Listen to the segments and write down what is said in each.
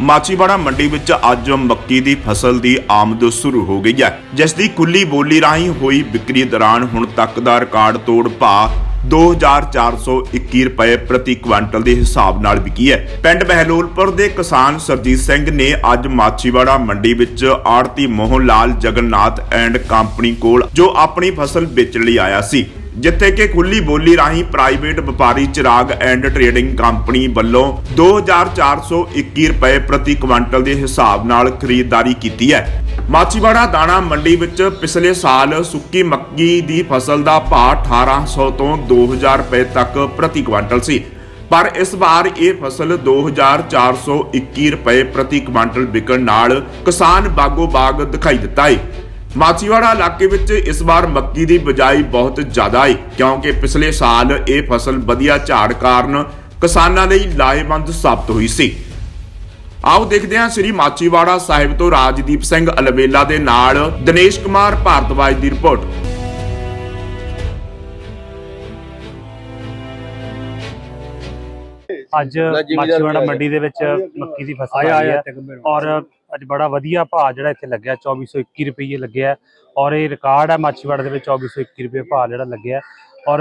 ਮਾਚੀਵਾੜਾ ਮੰਡੀ ਵਿੱਚ ਅੱਜ ਮੱਕੀ ਦੀ ਫਸਲ ਦੀ ਆਮਦ ਸ਼ੁਰੂ ਹੋ ਗਈ ਹੈ, ਜਿਸ ਦੀ ਕੁੱਲੀ ਬੋਲੀ ਰਾਹੀਂ ਹੋਈ ਵਿਕਰੀ ਦੌਰਾਨ ਹੁਣ ਤੱਕ ਦਾ ਰਿਕਾਰਡ ਤੋੜ ਭਾਅ 2421 ਰੁਪਏ ਪ੍ਰਤੀ ਕੁਇੰਟਲ ਦੇ ਹਿਸਾਬ ਨਾਲ ਵਿਕੀ ਹੈ। ਪਿੰਡ ਬਹਿਲੋਲਪੁਰ ਦੇ ਕਿਸਾਨ ਸਰਜੀਤ ਸਿੰਘ ਨੇ ਅੱਜ ਮਾਚੀਵਾੜਾ ਮੰਡੀ ਵਿੱਚ ਆੜਤੀ ਮੋਹਨ ਲਾਲ ਜਗਨਨਾਥ ਐਂਡ ਕੰਪਨੀ ਕੋਲ ਜੋ ਆਪਣੀ ਫਸਲ ਵੇਚਣ ਲਈ ਆਇਆ ਸੀ। ਜਿੱਥੇ ਕਿ ਖੁੱਲੀ ਬੋਲੀ ਰਾਹੀਂ ਪ੍ਰਾਈਵੇਟ ਵਪਾਰੀ ਚਿਰਾਗ ਐਂਡ ਟਰੇਡਿੰਗ ਕੰਪਨੀ ਵੱਲੋਂ 2421 ਰੁਪਏ ਪ੍ਰਤੀ ਕੁਇੰਟਲ ਦੇ ਹਿਸਾਬ ਨਾਲ ਖਰੀਦਦਾਰੀ ਕੀਤੀ ਹੈ। ਮਾਚੀਵਾੜਾ ਦਾਣਾ ਮੰਡੀ ਵਿੱਚ ਪਿਛਲੇ ਸਾਲ ਸੁੱਕੀ ਮੱਕੀ ਦੀ ਫਸਲ ਦਾ ਭਾਅ 1800 ਤੋਂ 2000 ਰੁਪਏ ਤੱਕ ਪ੍ਰਤੀ ਕੁਇੰਟਲ ਸੀ। ਪਰ ਇਸ ਵਾਰ ਇਹ ਫਸਲ 2421 ਰੁਪਏ ਪ੍ਰਤੀ ਕੁਇੰਟਲ ਵਿਕਣ ਨਾਲ ਕਿਸਾਨ ਬਾਗੋ ਬਾਗ ਦਿਖਾਈ ਦਿੱਤਾ ਹੈ ਮਾਚੀਵਾੜਾ ਇਲਾਕੇ ਵਿੱਚ ਇਸ ਵਾਰ ਮੱਕੀ ਦੀ ਬਿਜਾਈ ਬਹੁਤ ਜ਼ਿਆਦਾ ਹੈ ਕਿਉਂਕਿ ਪਿਛਲੇ ਸਾਲ ਇਹ ਫਸਲ ਵਧੀਆ ਝਾੜ ਕਾਰਨ ਕਿਸਾਨਾਂ ਲਈ ਲਾਹੇਵੰਦ ਸਾਬਤ ਹੋਈ ਸੀ। ਆਓ ਦੇਖਦੇ ਹਾਂ ਸ੍ਰੀ ਮਾਚੀਵਾੜਾ ਸਾਹਿਬ ਤੋਂ ਰਾਜਦੀਪ ਸਿੰਘ ਅਲਵੇਲਾ ਦੇ ਨਾਲ ਦਿਨੇਸ਼ ਕੁਮਾਰ ਭਾਰਤਵਾਜ ਦੀ ਰਿਪੋਰਟ। ਅੱਜ ਮਾਛੀਵਾੜਾ ਮੰਡੀ ਦੇ ਵਿੱਚ ਮੱਕੀ ਦੀ ਫਸਲ ਆਈ ਹੈ ਔਰ ਅੱਜ ਬੜਾ ਵਧੀਆ ਭਾਅ ਜਿਹੜਾ ਇੱਥੇ ਲੱਗਿਆ 2421 ਰੁਪਏ ਲੱਗਿਆ। ਔਰ ਇਹ ਰਿਕਾਰਡ ਹੈ ਮਾਛੀਵਾੜਾ ਦੇ ਵਿੱਚ 2421 ਰੁਪਏ ਭਾਅ ਜਿਹੜਾ ਲੱਗਿਆ। ਔਰ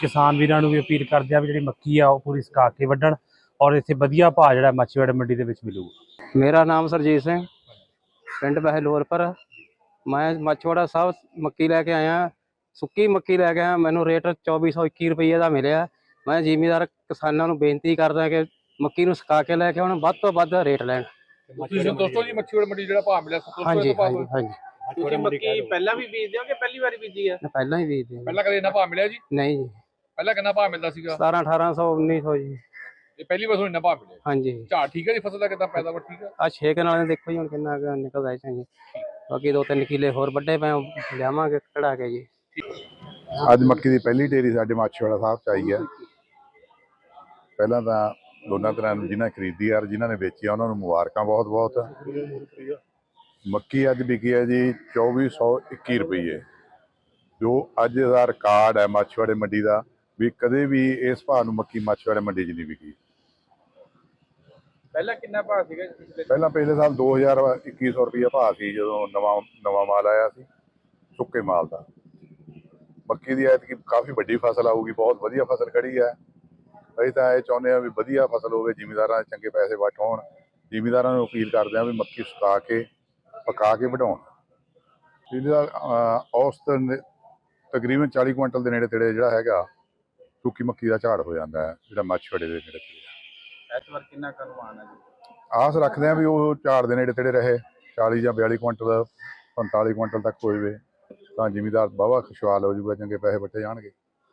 ਕਿਸਾਨ ਵੀਰਾਂ ਨੂੰ ਵੀ ਅਪੀਲ ਕਰਦੇ ਆ ਵੀ ਜਿਹੜੀ ਮੱਕੀ ਆ, ਉਹ ਪੂਰੀ ਸੁਕਾ ਕੇ ਵੱਢਣ ਔਰ ਇੱਥੇ ਵਧੀਆ ਭਾਅ ਜਿਹੜਾ ਮਾਛੀਵਾੜਾ ਮੰਡੀ ਦੇ ਵਿੱਚ ਮਿਲੂਗਾ। ਮੇਰਾ ਨਾਮ ਸਰਜੀਤ ਸਿੰਘ, ਪਿੰਡ ਬਹਿਲੋਰਪੁਰ। ਮੈਂ ਮਛਵਾੜਾ ਸਾਹਿਬ ਮੱਕੀ ਲੈ ਕੇ ਆਇਆ, ਸੁੱਕੀ ਮੱਕੀ ਲੈ ਕੇ ਆਇਆ। ਮੈਨੂੰ ਰੇਟ 2421 ਰੁਪਏ ਦਾ ਮਿਲਿਆ। ਮੈਂ ਜ਼ਿਮੀਦਾਰ ਕਿਸਾਨਾਂ ਨੂੰ ਬੇਨਤੀ ਕਰਦਾ ਕਿ ਮੱਕੀ ਨੂੰ ਸੁਕਾ ਕੇ ਲੈ ਕੇ ਆਉਣ, ਵੱਧ ਤੋਂ ਵੱਧ ਰੇਟ ਲੈਣ। ਤੁਸੀਂ ਸੰਤੋਸ਼ੋ ਜੀ ਮੱਛੀ ਮੰਡੀ ਜਿਹੜਾ ਭਾਅ ਮਿਲਿਆ ਸੰਤੋਸ਼ੋ ਹਾਂਜੀ ਦਾ ਭਾਅ। ਹਾਂਜੀ। ਹਾਂਜੀ ਤੁਸੀਂ ਮੱਕੀ ਪਹਿਲਾਂ ਵੀ ਬੀਜਦੇ ਹੋ ਕਿ ਪਹਿਲੀ ਵਾਰੀ ਬੀਜੀ ਹੈ ਮੈਂ ਪਹਿਲਾਂ ਹੀ ਵੇਚਦੇ ਹਾਂ। ਪਹਿਲਾਂ ਕਦੇ ਇੰਨਾ ਭਾਅ ਮਿਲਿਆ ਜੀ? ਨਹੀਂ ਜੀ। ਪਹਿਲਾਂ ਕਿੰਨਾ ਭਾਅ ਮਿਲਦਾ ਸੀਗਾ? 17 1800 1900 ਜੀ। ਇਹ ਪਹਿਲੀ ਵਾਰ ਤੁਹਾਨੂੰ ਇੰਨਾ ਭਾਅ ਮਿਲਿਆ ਹਾਂਜੀ। ਝਾੜ ਠੀਕ ਹੈ ਜੀ ਫਸਲ ਦਾ ਕਿਦਾਂ ਪੈਦਾਵਾਰ ਠੀਕ ਹੈ ਆ ਛੇ ਕਨਾਲਾਂ ਦੇ ਦੇਖੋ ਜੀ ਹੁਣ ਕਿੰਨਾ ਕੁ ਨਿਕਲਦਾ ਹੈ ਜੀ। ਬਾਕੀ ਦੋ ਤਿੰਨ ਕਿੱਲੇ ਹੋਰ ਵੱਡੇ ਆ, ਲਿਆਵਾਂਗੇ ਕਢਾ ਕੇ ਜੀ। ਅੱਜ ਮੱਕੀ ਦੀ ਪਹਿਲੀ ਢੇਰੀ ਸਾਡੇ ਮਾਛੀਵਾੜਾ ਸਾਹਿਬ ਚ ਆਈ ਹੈ ਪਹਿਲਾਂ ਤਾਂ ਦੋਨਾਂ ਤਰ੍ਹਾਂ ਨੂੰ ਜਿਨ੍ਹਾਂ ਖਰੀਦੀ ਆ ਜਿਨ੍ਹਾਂ ਨੇ ਵੇਚੀ ਆ ਉਹਨਾਂ ਨੂੰ ਮੁਬਾਰਕਾਂ ਬਹੁਤ ਬਹੁਤ ਮੱਕੀ ਅੱਜ ਵਿਕੀ ਹੈ ਜੀ 2421 ਰੁਪਏ ਜੋ ਅੱਜ ਦਾ ਰਿਕਾਰਡ ਹੈ ਮਾਛੀਵਾੜੇ ਮੰਡੀ ਦਾ ਵੀ ਕਦੇ ਵੀ ਇਸ ਭਾਅ ਨੂੰ ਮੱਕੀ ਮਾਛੀਵਾੜੇ ਮੰਡੀ 'ਚ ਨਹੀਂ ਵਿਕੀ। ਪਹਿਲਾਂ ਕਿੰਨਾ ਭਾਅ ਸੀਗਾ ਪਹਿਲਾਂ ਪਿਛਲੇ ਸਾਲ 2000 2100 ਰੁਪਏ ਭਾਅ ਸੀ ਜਦੋਂ ਨਵਾਂ ਨਵਾਂ ਮਾਲ ਆਇਆ ਸੀ ਸੁੱਕੇ ਮਾਲ ਦਾ। ਮੱਕੀ ਦੀ ਐਤਕੀ ਕਾਫੀ ਵੱਡੀ ਫਸਲ ਆਊਗੀ ਬਹੁਤ ਵਧੀਆ ਫਸਲ ਖੜੀ ਹੈ ਅਸੀਂ ਤਾਂ ਇਹ ਚਾਹੁੰਦੇ ਆ ਵੀ ਵਧੀਆ ਫਸਲ ਹੋਵੇ ਜ਼ਿਮੀਦਾਰਾਂ ਦੇ ਚੰਗੇ ਪੈਸੇ ਵੱਟ ਹੋਣ ਜ਼ਿਮੀਦਾਰਾਂ ਨੂੰ ਅਪੀਲ ਕਰਦੇ ਆ ਵੀ ਮੱਕੀ ਸੁਕਾ ਕੇ ਪਕਾ ਕੇ ਵਢਾਉਣ। ਅਹ, ਔਸਤਨ ਤਕਰੀਬਨ 40 ਕੁਇੰਟਲ ਦੇ ਨੇੜੇ ਤੇੜੇ ਜਿਹੜਾ ਹੈਗਾ ਸੁੱਕੀ ਮੱਕੀ ਦਾ ਝਾੜ ਹੋ ਜਾਂਦਾ ਹੈ ਜਿਹੜਾ ਮੱਛਵੜੇ ਦੇ ਨੇੜੇ ਤੇੜੇ ਇਸ ਵਾਰ ਕਿੰਨਾ ਕਰਵਾਣਾ ਜੀ? ਆਸ ਰੱਖਦੇ ਆ ਵੀ ਉਹ ਝਾੜ ਦੇ ਨੇੜੇ ਤੇੜੇ ਰਹੇ 40 ਜਾਂ 42 ਕੁਇੰਟਲ 45 ਕੁਇੰਟਲ ਤੱਕ ਹੋਵੇ ਤਾਂ ਜ਼ਿਮੀਦਾਰ ਬਾਵਾ ਖੁਸ਼ਹਾਲ ਹੋ ਜਾਊਗਾ ਚੰਗੇ ਪੈਸੇ ਵੱਟੇ ਜਾਣਗੇ।